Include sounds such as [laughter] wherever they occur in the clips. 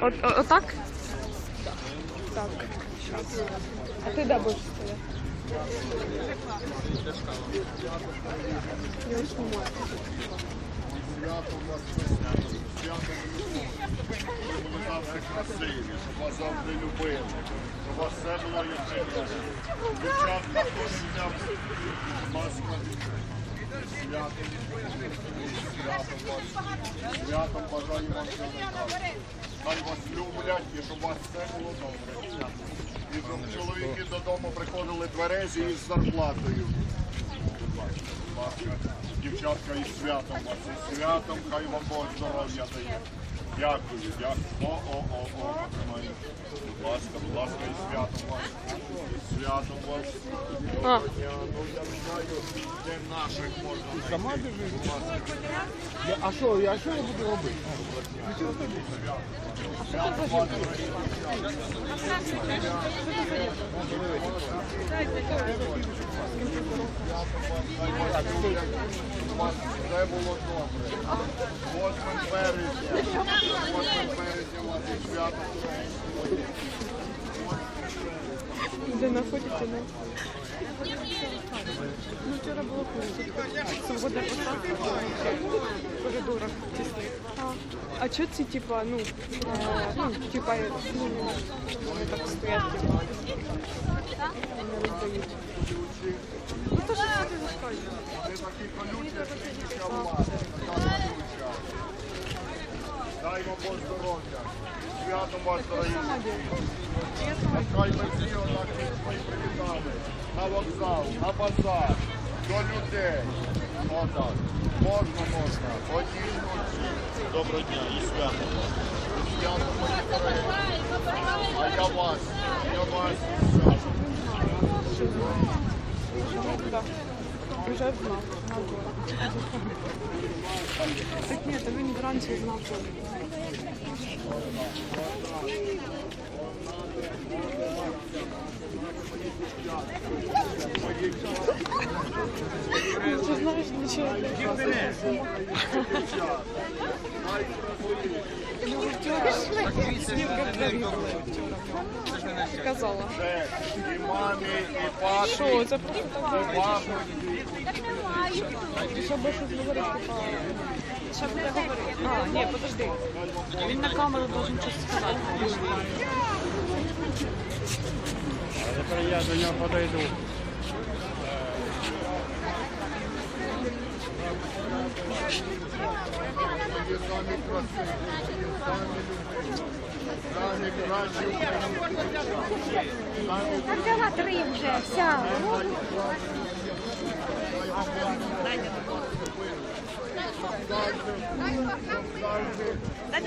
От, о- отак? Так. Щас. А ти де будеш стояти? Я ви завжди красиві, щоб вас завжди любили, щоб вас все було найкраще. Дівчатка теж взяв маска. Святом, бажаю вам найкращого. Хай вас люблять і щоб у вас все було добре. І щоб чоловіки додому приходили тверезі із зарплатою. Дівчатка із святом вас, із святом, хай вам Бог здоров'я дає. Дякую, дякую. О, о, о, о. Будь ласка, будь ласка, із святом вас. Із святом вас. Доброго дня. Ну, я не знаю, де наших можна знайти. Будь ласка. А що, я що я буду робити? Свято вас, дорогі. Все було добре. 8 березня. 8 березня у вас і свято. Де знаходиться, не? Ну, вчора було круто. Свобода посадки в коридорах тісних. А, чого ці, типа, ну, е, ну, типа, ну, вони так стоять, типа, не роздають. Ну, то що ти розказуєш? Такі колючі, у вас. Така. Дай вам Бог здоров'я. Святом вас, дорогі. Хай ми всі отак привітали. На вокзал, на базар, до людей. Отак. Можна, можна. Одній ночі. Доброго дня і свято. Свято мої дорогі. А я вас, я вас і свято. Знав було. Так він вранці знав. що Ти знаєш, для чого? Ну, вчора снівка привітала. Казала. І мамі, і папі, Що, це просто так? Щоб щось говорити, типа... Що буде говорити? А, ні, подожди. Він на камеру должен щось сказати. Тепер я до нього подойду. Ви самі красиві, самі любимі, самі кращі українці. Самі Взяла три вже, вся. Дайте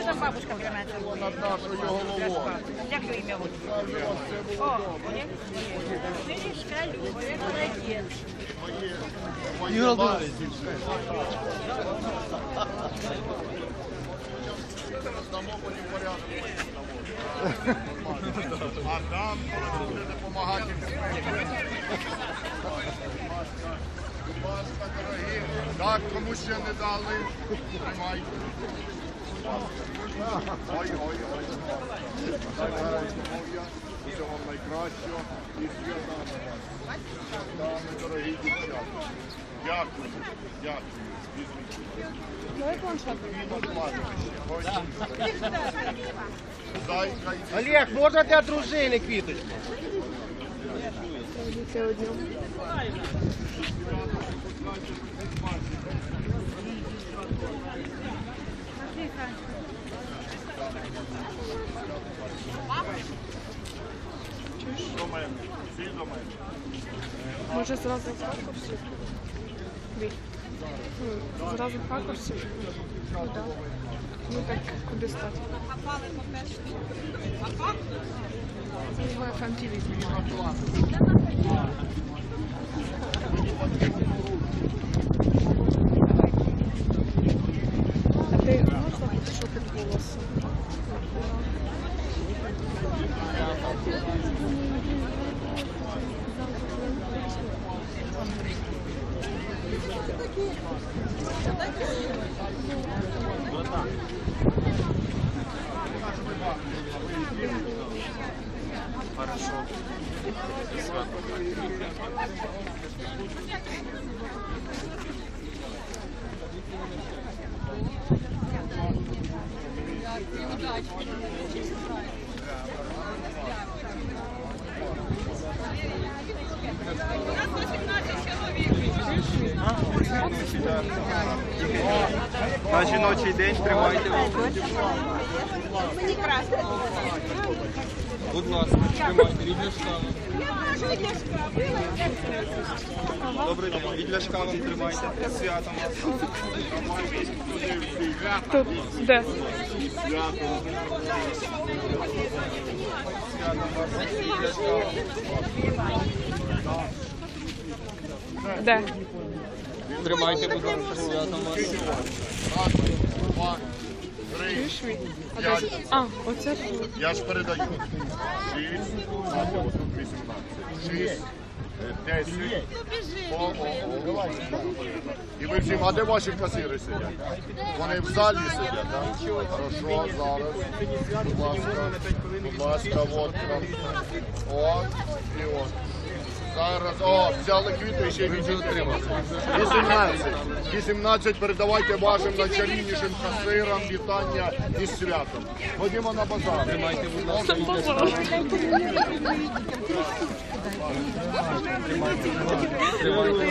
там бабушка головою. Як ім'я? Було О, моє, моє вас. Дамо потім порядок. А там, коли ви допомагати, дорогі. [laughs] Так, кому ще не дали, тримайте. Ой, ой, ой. Дай Боже здоров'я, найкращого і свята. Дами, дорогі дівчата. Дякую, дякую. Олег, можна для дружини квіточку? До мене. Може зразу в ракурсі? Зразу в ракурсі? Ну. Так, куди стати? Це його FM TV знімає. На жіночий день тримайте. Будь ласка, тримайте від ляшка. Добрий день, від ляшка вам тримайте. Святом вас. Тут, де? Від ляшка. Де? Тримайте, будь ласка, святом вас. Чуєш мій? Де? а, оце тут. Я ж передаю. Шість, а ось тут 18. Шість, е, десять. О, о. І ви всі, а де ваші касири сидять? Вони в залі сидять, так? Хорошо, зараз. Будь ласка, будь ласка, от. От і от. Зараз, о, взяли квіти і ще більше отримали. 18. 18 передавайте вашим найчарівнішим касирам вітання із святом. Ходімо на базар. Тримайте, будь ласка. Тримайте.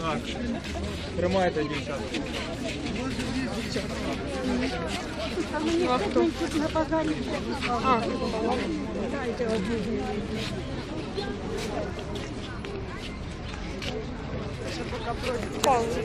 Так. Тримайте, дівчата. А хто? А, Пауза.